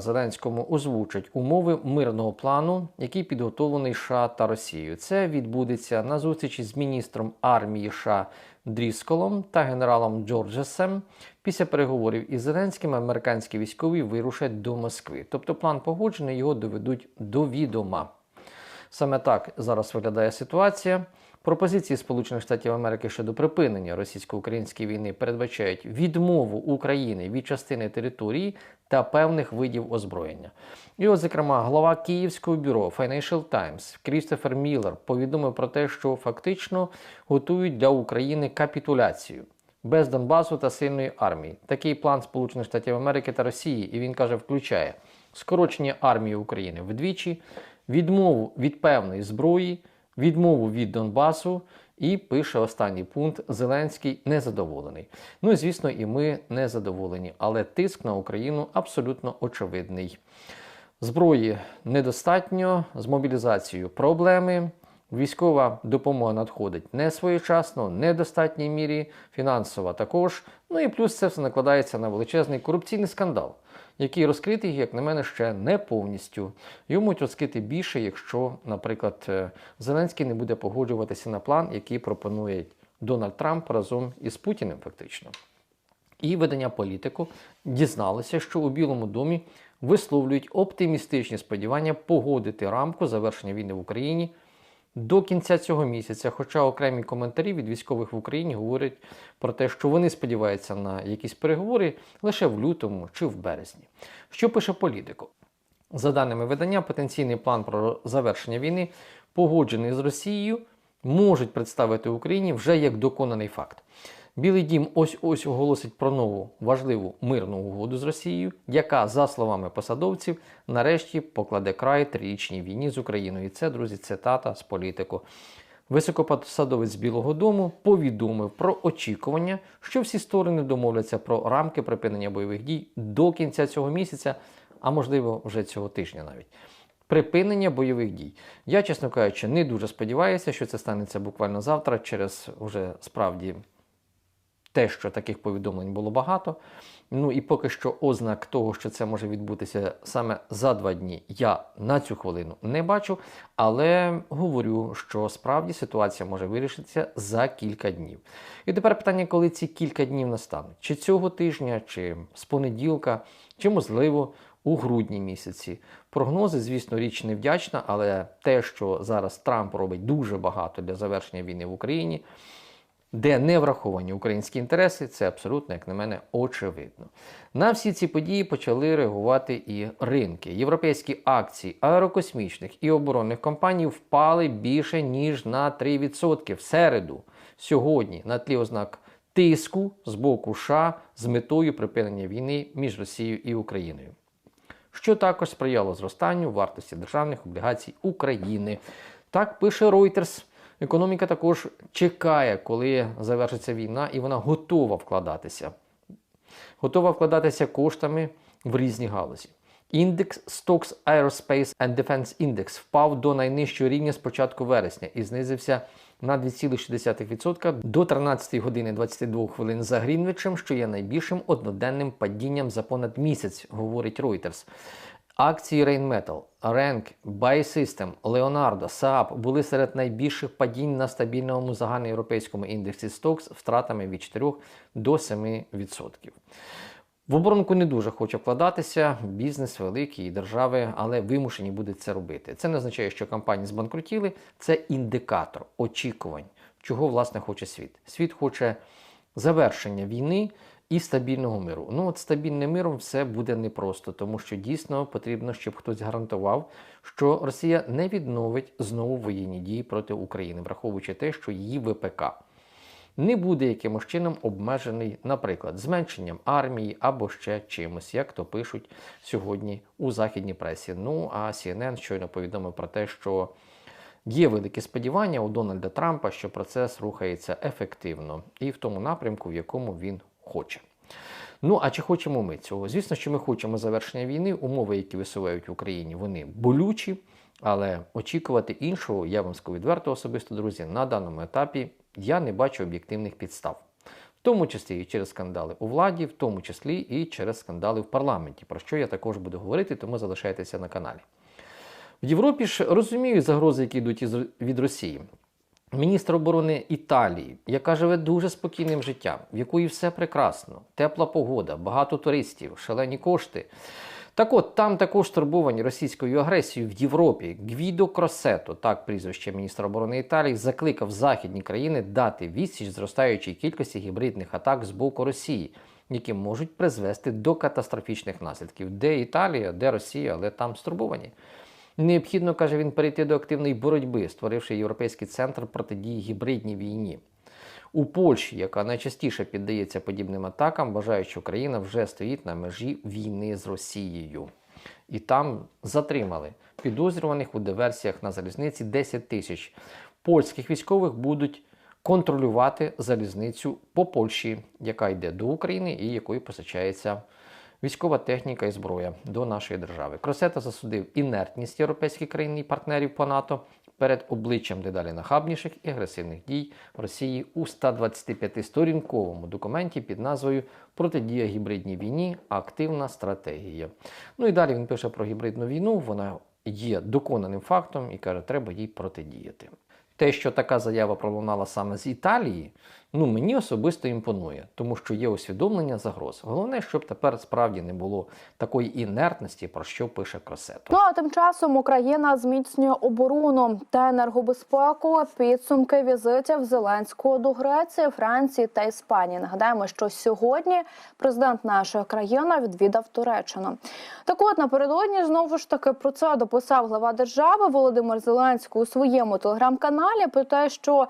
Зеленському озвучать умови мирного плану, який підготовлений США та Росією. Це відбудеться на зустрічі з міністром армії США Дрісколом та генералом Джорджесом. Після переговорів із Зеленським американські військові вирушать до Москви. Тобто план погоджений, його доведуть до відома. Саме так зараз виглядає ситуація. Пропозиції Сполучених Штатів Америки щодо припинення російсько-української війни передбачають відмову України від частини території та певних видів озброєння. І от, зокрема, глава Київського бюро Financial Times Крістофер Міллер повідомив про те, що фактично готують для України капітуляцію без Донбасу та сильної армії. Такий план Сполучених Штатів Америки та Росії, і він каже, включає скорочення армії України вдвічі, відмову від певної зброї, відмову від Донбасу. І пише останній пункт: Зеленський незадоволений. Ну звісно, і ми не задоволені, але тиск на Україну абсолютно очевидний. Зброї недостатньо, з мобілізацією проблеми. Військова допомога надходить не своєчасно, не в достатній мірі, фінансова також. Ну і плюс це все накладається на величезний корупційний скандал, який розкритий, як на мене, ще не повністю. Можуть розкрити більше, якщо, наприклад, е, Зеленський не буде погоджуватися на план, який пропонує Дональд Трамп разом із Путіним, фактично. І видання політику дізналося, що у Білому домі висловлюють оптимістичні сподівання погодити рамку завершення війни в Україні до кінця цього місяця. Хоча окремі коментарі від військових в Україні говорять про те, що вони сподіваються на якісь переговори лише в лютому чи в березні. Що пише політико? За даними видання, потенційний план про завершення війни, погоджений з Росією, можуть представити Україні вже як доконаний факт. Білий дім ось ось оголосить про нову важливу мирну угоду з Росією, яка, за словами посадовців, нарешті покладе край трирічній війні з Україною. І це, друзі, цитата з політику. Високопосадовець Білого Дому повідомив про очікування, що всі сторони домовляться про рамки припинення бойових дій до кінця цього місяця, а можливо вже цього тижня навіть. Припинення бойових дій. Я, чесно кажучи, не дуже сподіваюся, що це станеться буквально завтра, через вже справді те, що таких повідомлень було багато. Ну і поки що ознак того, що це може відбутися саме за два дні, я на цю хвилину не бачу, але говорю, що справді ситуація може вирішитися за кілька днів. І тепер питання, коли ці кілька днів настануть: чи цього тижня, чи з понеділка, чи можливо. У грудні місяці прогнози, звісно, річ невдячна, але те, що зараз Трамп робить дуже багато для завершення війни в Україні, де не враховані українські інтереси, це абсолютно, як на мене, очевидно. На всі ці події почали реагувати і ринки. Європейські акції аерокосмічних і оборонних компаній впали більше ніж на 3% в середу. Сьогодні на тлі ознак тиску з боку США з метою припинення війни між Росією і Україною. Що також сприяло зростанню вартості державних облігацій України. Так пише Reuters. Економіка також чекає, коли завершиться війна, і вона готова вкладатися. Готова вкладатися коштами в різні галузі. Індекс Stocks Aerospace and Defense Index впав до найнижчого рівня з початку вересня і знизився на 2,6% до 13 години 22 хвилин за Грінвичем, що є найбільшим одноденним падінням за понад місяць, говорить Reuters. Акції Rainmetal, Rank, Buy System, Leonardo, Saab були серед найбільших падінь на стабільному загальноєвропейському індексі Stocks втратами від 4 до 7%. В оборонку не дуже хоче вкладатися, бізнес великий і держави, але вимушені будуть це робити. Це не означає, що компанії збанкрутіли, це індикатор очікувань, чого власне хоче світ. Світ хоче завершення війни і стабільного миру. Ну от стабільним миром все буде непросто, тому що дійсно потрібно, щоб хтось гарантував, що Росія не відновить знову воєнні дії проти України, враховуючи те, що її ВПК. Не буде якимось чином обмежений, наприклад, зменшенням армії або ще чимось, як то пишуть сьогодні у західній пресі. Ну а CNN щойно повідомив про те, що є великі сподівання у Дональда Трампа, що процес рухається ефективно і в тому напрямку, в якому він хоче. Ну, а чи хочемо ми цього? Звісно, що ми хочемо завершення війни. Умови, які висувають в Україні, вони болючі, але очікувати іншого, я вам скажу відверто особисто, друзі, на даному етапі я не бачу об'єктивних підстав. в тому числі і через скандали у владі, в тому числі і через скандали в парламенті, про що я також буду говорити, тому залишайтеся на каналі. В Європі ж розуміють загрози, які йдуть від Росії. Міністр оборони Італії, яка живе дуже спокійним життям, в якої все прекрасно, тепла погода, багато туристів, шалені кошти. Так от, там також турбовані російською агресією в Європі. Гвідо Кросето, так прізвище міністра оборони Італії, закликав західні країни дати відсіч зростаючій кількості гібридних атак з боку Росії, які можуть призвести до катастрофічних наслідків. Де Італія, де Росія, але там стурбовані. Необхідно, каже він, перейти до активної боротьби, створивши європейський центр протидії гібридній війні. У Польщі, яка найчастіше піддається подібним атакам, вважають, що країна вже стоїть на межі війни з Росією. І там затримали підозрюваних у диверсіях на залізниці 10 тисяч. Польських військових будуть контролювати залізницю по Польщі, яка йде до України і якою постачається військова техніка і зброя до нашої держави. Кросета засудив інертність європейських країн і партнерів по НАТО перед обличчям дедалі нахабніших і агресивних дій Росії у 125-сторінковому документі під назвою Протидія гібридній війні. Активна стратегія. Ну і далі він пише про гібридну війну. Вона є доконаним фактом і каже, треба їй протидіяти. Те, що така заява пролунала саме з Італії, ну мені особисто імпонує, тому що є усвідомлення загроз. Головне, щоб тепер справді не було такої інертності, про що пише Кросето. Ну а тим часом Україна зміцнює оборону та енергобезпеку. Підсумки візитів Зеленського до Греції, Франції та Іспанії. Нагадаємо, що сьогодні президент нашої країни відвідав Туреччину. Так от напередодні знову ж таки про це дописав глава держави Володимир Зеленський у своєму телеграм-каналі. Про те, що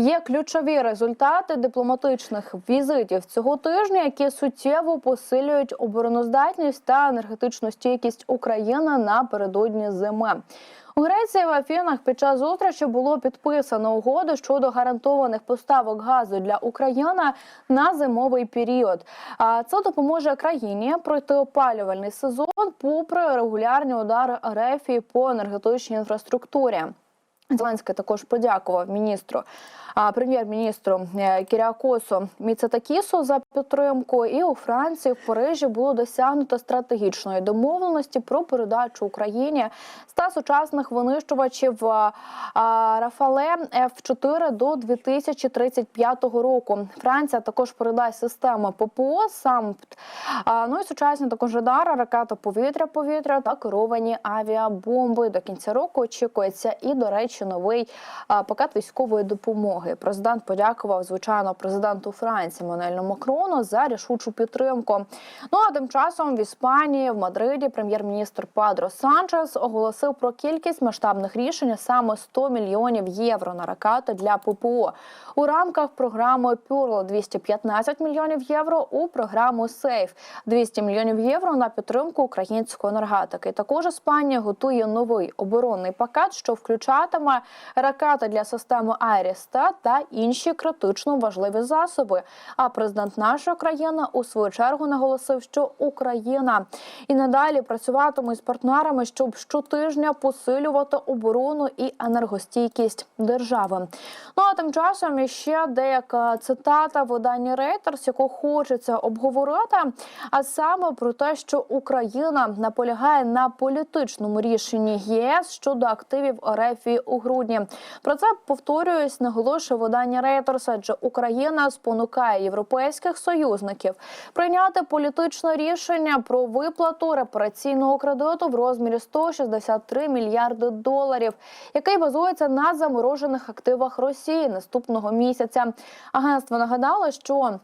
Є ключові результати дипломатичних візитів цього тижня, які суттєво посилюють обороноздатність та енергетичну стійкість України напередодні зими. У Греції в Афінах під час зустрічі було підписано угоду щодо гарантованих поставок газу для України на зимовий період. А це допоможе країні пройти опалювальний сезон, попри регулярні удари РФ по енергетичній інфраструктурі. Зеленський також подякував міністру прем'єр-міністру е, Кіріакосу Міцетакісу за підтримку. І у Франції в Парижі було досягнуто стратегічної домовленості про передачу Україні ста сучасних винищувачів а, Рафале F4 до 2035 року. Франція також передасть систему ППО САМПТ. Ну і сучасні також радари, ракета повітря-повітря та керовані авіабомби. До кінця року очікується і, до речі, новий пакет військової допомоги. Президент подякував звичайно президенту Франції Мануелю Макрону за рішучу підтримку. Ну а тим часом в Іспанії в Мадриді прем'єр-міністр Падро Санчес оголосив про кількість масштабних рішень саме 100 мільйонів євро на ракети для ППО у рамках програми Пюрло 215 мільйонів євро у програму Сейф 200 мільйонів євро на підтримку української енергетики. Також Іспанія готує новий оборонний пакет, що включатиме ракети для системи Айріста та інші критично важливі засоби. А президент нашої країни у свою чергу наголосив, що Україна і надалі працюватиме з партнерами, щоб щотижня посилювати оборону і енергостійкість держави. Ну а тим часом ще деяка цитата видання Reuters, яку хочеться обговорити, а саме про те, що Україна наполягає на політичному рішенні ЄС щодо активів РФ у грудні. Про це повторююсь, наголошує видання Reuters, адже Україна спонукає європейських союзників прийняти політичне рішення про виплату репараційного кредиту в розмірі 163 мільярди доларів, який базується на заморожених активах Росії наступного місяця. Агентство нагадало, що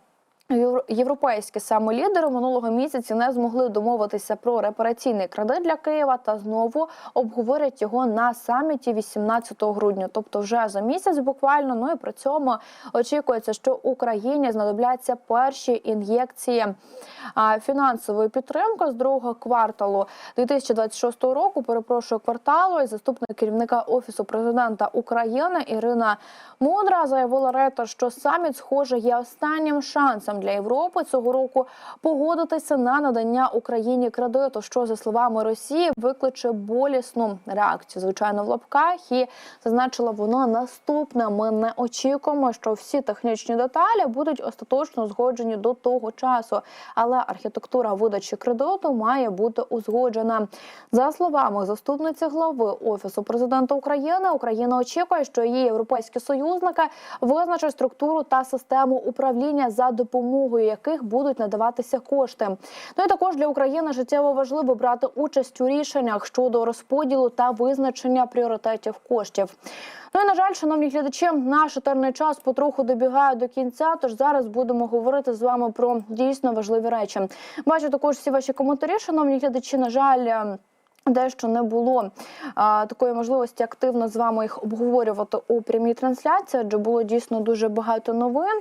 Європейські саме лідери минулого місяці не змогли домовитися про репараційний кредит для Києва та знову обговорять його на саміті 18 грудня, тобто вже за місяць буквально. Ну і при цьому очікується, що Україні знадобляться перші ін'єкції фінансової підтримки з другого кварталу 2026 року. Перепрошую кварталу. І заступник керівника офісу президента України Ірина Мудра заявила ретор, що саміт, схоже, є останнім шансом план для Європи цього року погодитися на надання Україні кредиту, що за словами Росії викличе болісну реакцію, звичайно, в лапках. І зазначила вона наступне. Ми не очікуємо, що всі технічні деталі будуть остаточно узгоджені до того часу, але архітектура видачі кредиту має бути узгоджена. За словами заступниці глави офісу президента України, Україна очікує, що її європейські союзники визначать структуру та систему управління, за допомогою яких будуть надаватися кошти. Ну і також для України життєво важливо брати участь у рішеннях щодо розподілу та визначення пріоритетів коштів. Ну і на жаль, шановні глядачі, наш етерний час потроху добігає до кінця. Тож зараз будемо говорити з вами про дійсно важливі речі. Бачу також всі ваші коментарі, шановні глядачі. На жаль. ем, Дещо не було а, такої можливості активно з вами їх обговорювати у прямій трансляції, адже було дійсно дуже багато новин.